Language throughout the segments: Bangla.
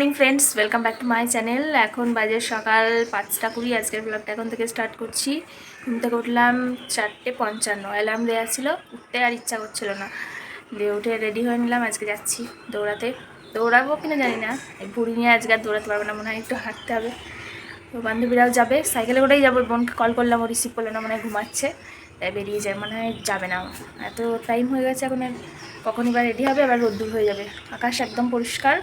Morning friends welcome back to my channel এখন বাজে সকাল পাঁচটা কুড়ি, আজকের ব্লগটা এখন থেকে স্টার্ট করছি। ঘুম থেকে উঠলাম চারটে পঞ্চান্ন অ্যালার্ম দেওয়া ছিল, উঠতে আর ইচ্ছা করছিল না। দিয়ে উঠে রেডি হয়ে নিলাম, আজকে যাচ্ছি দৌড়াতে। দৌড়াবো কিনা জানি না ভুড়ি নিয়ে আজকে আর দৌড়াতে পারব না, মনে হয় একটু হাঁটতে হবে। তো বান্ধবীরাও যাবে সাইকেলে করেই যাব, বোনকে কল করলাম, ও রিসিভ করল না, মনে হয় ঘুমাচ্ছে। তাই বেরিয়ে যায়, মনে হয় যাবে না এত টাইম হয়ে গেছে এখন আর কখনই বা রেডি হবে, আবার রোদ্দুর হয়ে যাবে। আকাশ একদম পরিষ্কার।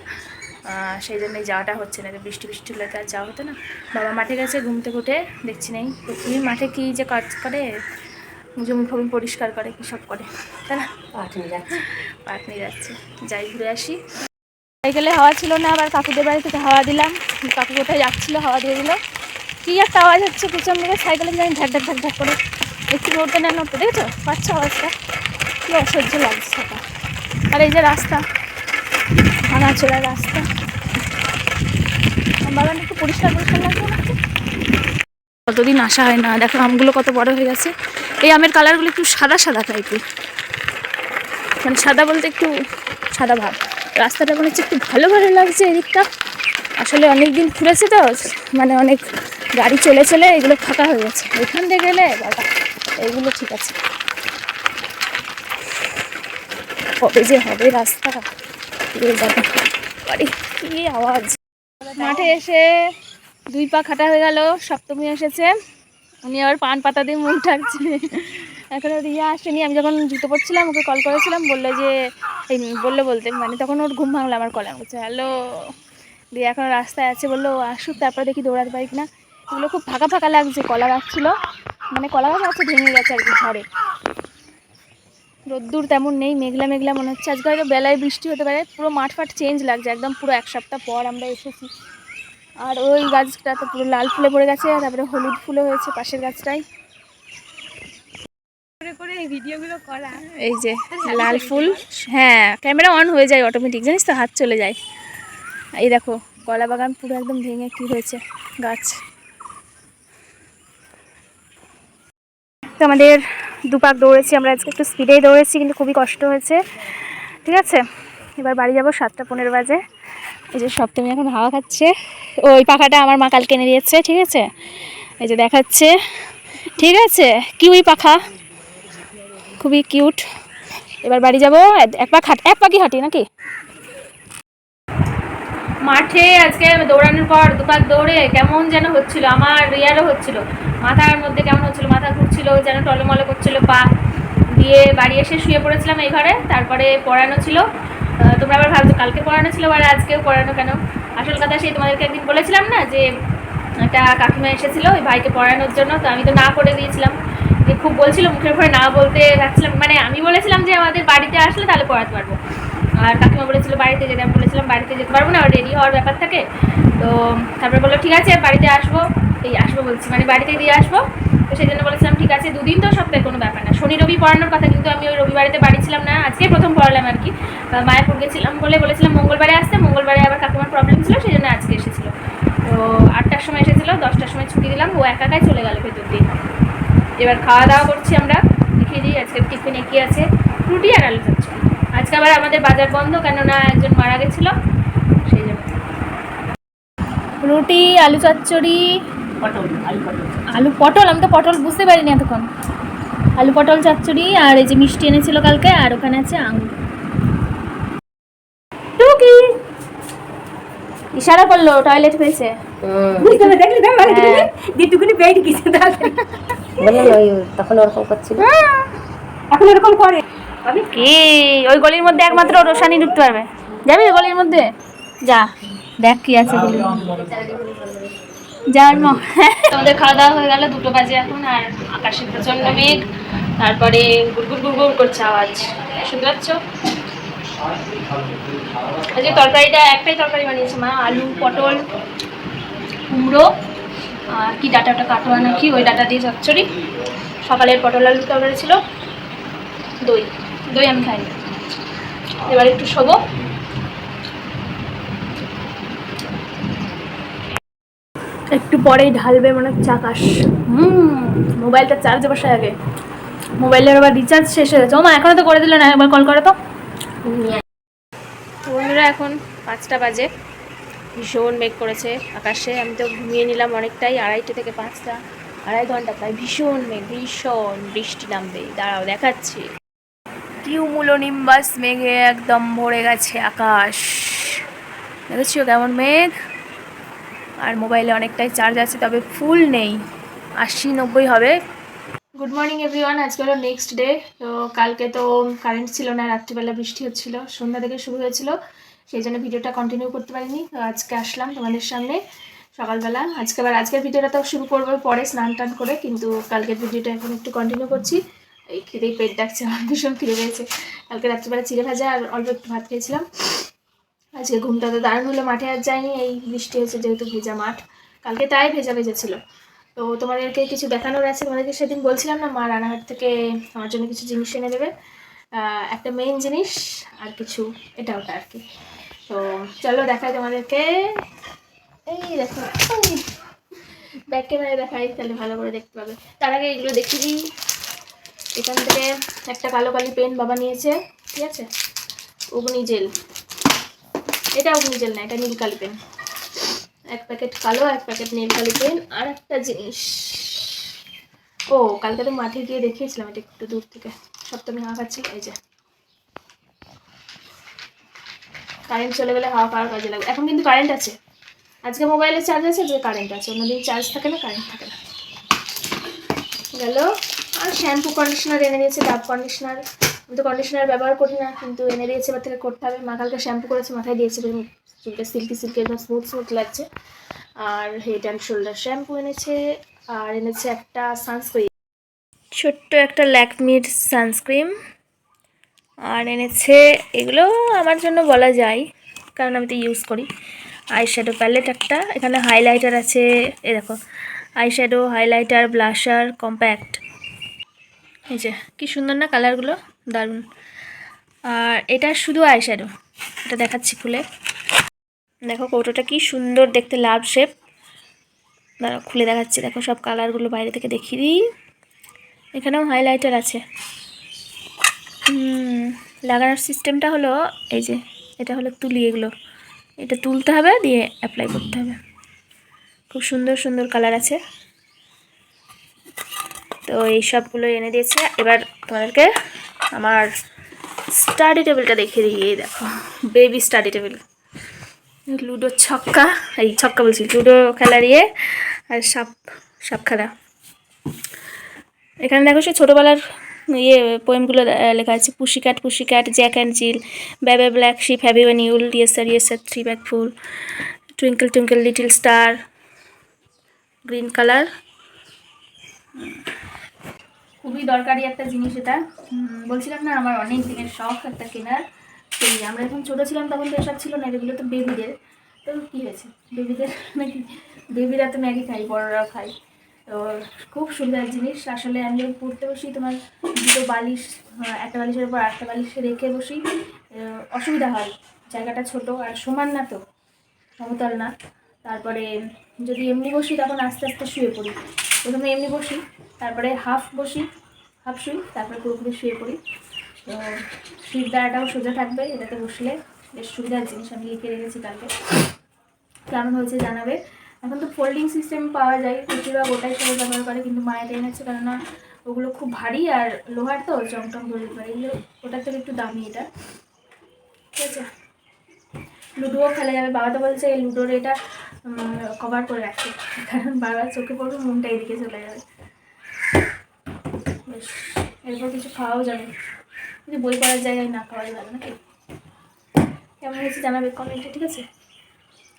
সেই জন্যই যাওয়াটা হচ্ছে না। যে বৃষ্টি বৃষ্টি হলে তো আর যাওয়া হতো না। বাবা মাঠে গেছে ঘুম থেকে উঠে দেখছি নেই। তো কি মাঠে কি যে কাজ করে? জমি ফমি পরিষ্কার করে কী সব করে? তাই না? পাট নিয়ে যাচ্ছে। যাই ঘুরে আসি। সাইকেলে হাওয়া ছিল না আবার কাকুদের বাড়ি থেকে হাওয়া দিলাম। কাকু কোথায় যাচ্ছিল হাওয়া দিয়ে দিল। কি একটা আওয়াজ হচ্ছে পিছন দিকে সাইকেলে জানি ঢাক ঢাক ঢাক ঢাক করে। একটু নড়তে না নড়তে দেখেছ? পাচ্ছ আওয়াজটা? কি অসহ্য লাগছে আর এই যে রাস্তা। চোরা রাস্তা। বাগান একটু পরিষ্কার পরিষ্কার লাগবে না? কতদিন আসা হয় না? দেখো, আমগুলো কত বড় হয়ে গেছে। এই আমের কালারগুলো একটু সাদা সাদা টাইপের মানে সাদা বলতে একটু সাদা ভাব। রাস্তাটা মনে হচ্ছে একটু ভালো ভালো লাগছে এদিকটা। আসলে অনেক দিন ঘুরেছে তো মানে অনেক গাড়ি চলে চলে এগুলো ফাঁকা হয়ে গেছে। এখান থেকে গেলে বাবা এইগুলো ঠিক আছে। কবে যে হবে রাস্তা? পুরো যাবে বাড়ি আওয়াজ। মাঠে এসে দুই পা খাটা হয়ে গেল, সপ্তমী এসেছে। উনি আবার পান পাতা দিয়ে মুখ ঢাকছে। এখনও রিয়া আসেনি। আমি যখন জুতো পড়ছিলাম ওকে কল করেছিলাম, বলল যে, এই বলল বলতে মানে তখন ওর ঘুম ভাঙলো আমার কলে বলছে হ্যালো দিয়ে এখন রাস্তায় আছে, বলল, আসুক, তারপরে দেখি দৌড়াতে পারি কিনা। এগুলো খুব ফাঁকা ফাঁকা লাগছে কলা গাছ ছিল। মানে কলা গাছ আছে, ভেঙে গেছে আর কি ঝড়ে। রোদ্দুর তেমন নেই মেঘলা মেঘলা মনে হচ্ছে। আজকে হয়তো বেলায় বৃষ্টি হতে পারে পুরো মাঠ ফাট চেঞ্জ লাগছে একদম পুরো এক সপ্তাহ পর আমরা এসেছি। আর ওই গাছটা তো পুরো লাল ফুলে পড়ে গেছে তারপরে হলুদ ফুলে হয়েছে পাশের গাছটাই এই ভিডিওগুলো করা। এই যে লাল ফুল হ্যাঁ ক্যামেরা অন হয়ে যায় অটোমেটিক জানিস তো হাত চলে যায়। এই দেখো কলা বাগান পুরো একদম ভেঙে কি হয়েছে গাছ। তো আমাদের দুপাক দৌড়েছি, আমরা আজকে একটু স্পিডেই দৌড়েছি, কিন্তু খুবই কষ্ট হয়েছে। ঠিক আছে? এবার বাড়ি যাব সাতটা পনেরো বাজে। এই যে সপ্তমী এখন হাওয়া খাচ্ছে। ওই পাখাটা আমার মা কালকে এনে দিয়েছে, ঠিক আছে? এই যে দেখাচ্ছে। ঠিক আছে? কিউই পাখা। খুবই কিউট এবার বাড়ি যাব, এক পাক হাট এক পাখি হাঁটি নাকি? মাঠে আজকে দৌড়ানোর পর দুপাক দৌড়ে কেমন যেন হচ্ছিল, আমার রিয়ারও হচ্ছিল। মাথার মধ্যে কেমন হচ্ছিল, মাথা ঘুরছিল, যেন টলমলে করছিল, পা দিয়ে বাড়ি এসে শুয়ে পড়েছিলাম এই ঘরে, তারপরে পড়ানো ছিল। তোমরা আবার ভাবছ কালকে পড়ানো ছিল আর আজকেও পড়ানো কেন? আসল কথা সেই তোমাদেরকে একদিন বলেছিলাম না যে, একটা কাকিমা এসেছিল ওই ভাইকে পড়ানোর জন্য, তো আমি তো না করে দিয়েছিলাম যে খুব বলছিল, মুখের উপরে না বলতে যাচ্ছিলাম। মানে আমি বলেছিলাম যে আমাদের বাড়িতে আসলে তাহলে পড়াতে পারব। আর কাকিমা বলেছিল বাড়িতে যেতে, আমি বলেছিলাম বাড়িতে যেতে পারব না রেডি হওয়ার ব্যাপার থাকে। তো তারপরে বলল, ঠিক আছে, বাড়িতে আসব। এই আসব বলছি মানে বাড়িতে দিয়ে আসব। তো সেই জন্য বলেছিলাম, ঠিক আছে, দুদিন তো সপ্তাহে কোনো ব্যাপার না। শনি, রবি পড়ানোর কথা, কিন্তু আমি ওই রবিবারেতে বাড়ি ছিলাম না, আজকে প্রথম পড়ালাম আর কি। মায়াপুর গেছিলাম বলে বলেছিলাম মঙ্গলবারে আসতে, মঙ্গলবারে আবার কাকিমার প্রবলেম ছিল, সেই জন্য আজকে এসেছিল। তো আটটার সময় এসেছিল, দশটার সময় ছুটি দিলাম, ও একা একাই চলে গেল ভেতর দিয়ে। এবার খাওয়া দাওয়া করছি আমরা, দেখিয়ে দিই আজকে টিফিনে কী আছে। রুটি আর আলু চচ্চড়ি আজকে আবার আমাদের বাজার বন্ধ কেননা একজন মারা গেছিল। সেই জন্য। রুটি আলু চচ্চড়ি পটল আলু পটল আলু পটল আমি তো পটল বুঝতে পারিনি এতক্ষণ। আলু পটল চচ্চড়ি আর এই যে মিষ্টি এনেছিল কালকে আর ওখানে আছে আঙুর। টুকি! ইশারা করল টয়লেট মানে হ্যাঁ। তখন ওরকম করছিল? এখন এরকম করে। কি? ওই গলির মধ্যে একমাত্র রোশানি ঢুকতে পারবে। যাবি ওই গলির মধ্যে? যা, দেখ কি আছে গলি যার আমাদের খাওয়া দাওয়া হয়ে গেল, দুটো বাজে এখন, আর আকাশে প্রচণ্ড মেঘ। তারপরে গুড়গুড় গুড়গুড় করছে আওয়াজ। শুনতে পাচ্ছ? আজকে তরকারিটা, একটাই তরকারি বানিয়েছে মা, আলু, পটল, কুমড়ো, আর কি ডাটাটা কাটোয়া নাকি, ওই ডাটা দিয়ে চচ্চড়ি। সকালের পটল আলু তরকারি ছিল, দই। দই আমি খাইনি। এবার একটু শোবো। একটু পরেই ঢালবে মনে হচ্ছে আকাশ হুম। মোবাইলটা চার্জে বসে আগে। মোবাইলের আবার রিচার্জ শেষ হয়ে গেছে। ও মা এখনও তো করে দিল না একবার কল করে তো। তো বন্ধুরা এখন পাঁচটা বাজে। ভীষণ মেঘ করেছে আকাশে। আমি তো ঘুমিয়ে নিলাম অনেকটাই আড়াইটে থেকে পাঁচটা আড়াই ঘণ্টা প্রায় ভীষণ মেঘ ভীষণ বৃষ্টি নামবে। দাঁড়াও দেখাচ্ছি। কিউমুলোনিম্বাস মেঘে একদম ভরে গেছে আকাশ। দেখেছ কেমন মেঘ? আর মোবাইলে অনেকটাই চার্জ আছে, তবে ফুল নেই। আশি নব্বই হবে। গুড মর্নিং এভরিওয়ান আজকে হলো নেক্সট ডে তো কালকে তো কারেন্ট ছিল না, রাত্রিবেলা বৃষ্টি হচ্ছিল। সন্ধ্যা থেকে শুরু হয়েছিল। সেই জন্য ভিডিওটা কন্টিনিউ করতে পারিনি। আজকে আসলাম তোমাদের সামনে সকালবেলা। আজকে আবার, আজকের ভিডিওটা তো শুরু করব, পরে স্নান টান করে। কিন্তু কালকের ভিডিওটা এখন একটু কন্টিনিউ করছি। এই খেতেই পেট ডাকছে, আমার ভীষণ ফিরে পেয়েছে। কালকে রাত্রিবেলা চিড়ে ভাজা আর অল্প একটু ভাত খেয়েছিলাম। আজকে ঘুমটা তো দারুণ হলো, মাঠে আর যায়নি এই বৃষ্টি হয়েছে যেহেতু ভেজা মাঠ। কালকে তাই ভেজা ভেজা ছিল। তো তোমাদেরকে কিছু দেখানোর আছে, তোমাদেরকে সেদিন বলছিলাম না, মা রানাঘাট থেকে আমার জন্য কিছু জিনিস এনে দেবে। একটা মেইন জিনিস আর কিছু, এটা ওটা আর কি। তো চলো দেখাই তোমাদেরকে। এই দেখো ব্যাক ক্যামেরায় দেখাই, তাহলে ভালো করে দেখতে পাবে। তার আগে এগুলো দেখিয়ে দিই। এখান থেকে একটা কালো কালি পেন বাবা নিয়েছে, ঠিক আছে? অগ্নি জেল। এটা অগ্নি জেল না, এটা নীল কালি পেন। এক প্যাকেট কালো, এক প্যাকেট নীল কালি পেন, আর একটা জিনিস। ও, কালকে তো মাঠে গিয়ে দেখিয়েছিলাম এটা একটু দূর থেকে। সপ্তমী হাওয়া খাচ্ছিল এই যে। কারেন্ট চলে গেলে হাওয়া খাওয়ার কাজে লাগবে। এখন কিন্তু কারেন্ট আছে। আজকে মোবাইলে চার্জ আছে যে কারেন্ট আছে। অন্যদিন চার্জ থাকে না কারেন্ট থাকে না। গেল। শ্যাম্পু কন্ডিশনার এনে দিয়েছে ডাব কন্ডিশনার আমি তো কন্ডিশনার ব্যবহার করি না, কিন্তু এনে দিয়েছে, এবার থেকে করতে হবে। মা কালকে শ্যাম্পু করেছে, মাথায় দিয়েছে চুলটা সিল্কি সিল্কি একদম স্মুথ স্মুথ লাগছে। আর হেড অ্যান্ড শোল্ডার শ্যাম্পু এনেছে, আর এনেছে একটা সানস্ক্রিন ছোট্ট একটা ল্যাকমির সানস্ক্রিন আর এনেছে, এগুলো আমার জন্য বলা যায়, কারণ আমি তো ইউজ করি। আই শ্যাডো প্যালেট একটা, এখানে হাইলাইটার আছে, এ দেখো। Eye shadow highlighter blusher compact এই যে, কি সুন্দর না কালারগুলো? দারুণ। আর এটা শুধু আই শ্যাডো এটা দেখাচ্ছি খুলে। দেখো কৌটোটা কি সুন্দর দেখতে লাভ শেপ দাঁড়া খুলে দেখাচ্ছি। দেখো সব কালারগুলো বাইরে থেকে দেখিয়ে দিই। এখানেও হাইলাইটার আছে। লাগানোর সিস্টেমটা হলো এই যে, এটা হলো তুলি এগুলো। এটা তুলতে হবে, দিয়ে অ্যাপ্লাই করতে হবে। খুব সুন্দর সুন্দর কালার আছে। তো এই সবগুলো এনে দিয়েছে। এবার তোমাদেরকে আমার স্টাডি টেবিলটা দেখিয়ে এই দেখো বেবি স্টাডি টেবিল লুডো ছক্কা, এই ছক্কা বলছি, লুডো খেলার ইয়ে আর সাপ সাপ খেলা। এখানে দেখো সে ছোটোবেলার ইয়ে পোয়েমগুলো লেখা আছে pussy cat pussy cat Jack and Jill baa baa black sheep have you any wool yes sir yes three bags full twinkle twinkle little star green colour খুবই দরকারি একটা জিনিস এটা। বলছিলাম না, আমার অনেক দিনের শখ একটা কেনার। সেই, আমরা যখন ছোটো ছিলাম তখন তো এসব ছিল না, এগুলো তো বেবিদের। তো কী হয়েছে? বেবিদের নাকি, বেবিরা তো ম্যাগি খাই বড়রা খাই তো খুব সুবিধার জিনিস। আসলে আমি যখন পড়তে বসি, তোমার দুটো বালিশ একটা বালিশের উপর আরেকটা বালিশ রেখে বসি। অসুবিধা হয়, জায়গাটা ছোট আর সমান না তো, সমতল না। তারপরে যদি এমনি বসি, তখন আস্তে আস্তে শুয়ে পড়ি। প্রথমে এমনি বসি, তারপরে হাফ বসি, হাফ শুই, তারপরে পুরোপুরি শুয়ে পড়ি। তো শির দ্বারাটাও সোজা থাকবে, এটাতে বসলে বেশ সুবিধার জিনিস, আমি লিখে রেখেছি কালকে। কেমন হয়েছে জানাবে? এখন তো ফোল্ডিং সিস্টেম পাওয়া যায়, বেশিরভাগ ওটাই সবাই ব্যবহার করে, কিন্তু মায়ের এনেছে কেননা ওগুলো খুব ভারী আর লোহার তো চমটম দিতে পারে এগুলো, ওটার থেকে একটু দামি এটা। ঠিক আছে? লুডোও খেলা যাবে, বাবা তো বলছে, এই লুডোর এটা কভার করে রাখতে কারণ বারবার চোখে পড়বে, মনটা এদিকে চলে যাবে। বেশ, এরপর কিছু খাওয়াও যাবে। কিন্তু বই পড়ার জায়গায় না খাওয়াই ভালো নাকি? কেমন হয়েছে জানাবে কমেন্টে ঠিক আছে?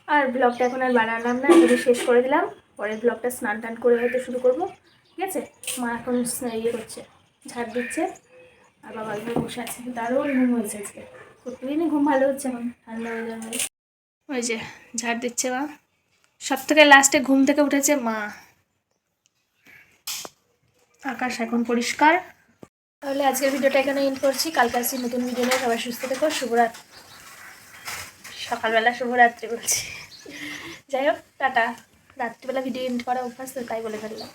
আর ব্লগটা এখন আর বানালাম না এগুলো শেষ করে দিলাম। পরের ব্লগটা স্নান টান করে হয়তো শুরু করব। ঠিক আছে? মা এখন ইয়ে করছে, ঝাড় দিচ্ছে। আর বাবা ঘরে বসে আছে। দারুণ ঘুম হয়েছে আজকে। প্রতিদিনই ঘুম ভালো হচ্ছে এখন, ঠান্ডা হয়ে যাবে ওই যে, ঝাড় দিচ্ছে মা। সব থেকে লাস্টে ঘুম থেকে উঠেছে, মা। আকাশ এখন পরিষ্কার। তাহলে আজকের ভিডিওটা এখানে এন্ড করছি। কালকে আসছি নতুন ভিডিও নিয়ে। সবাই সুস্থ থেকো। শুভরাত্রি। সকালবেলা শুভরাত্রি বলছি। যাই হোক, টাটা। রাত্রিবেলা ভিডিও এন্ড করা অভ্যাস তো তাই বলে ফেললাম।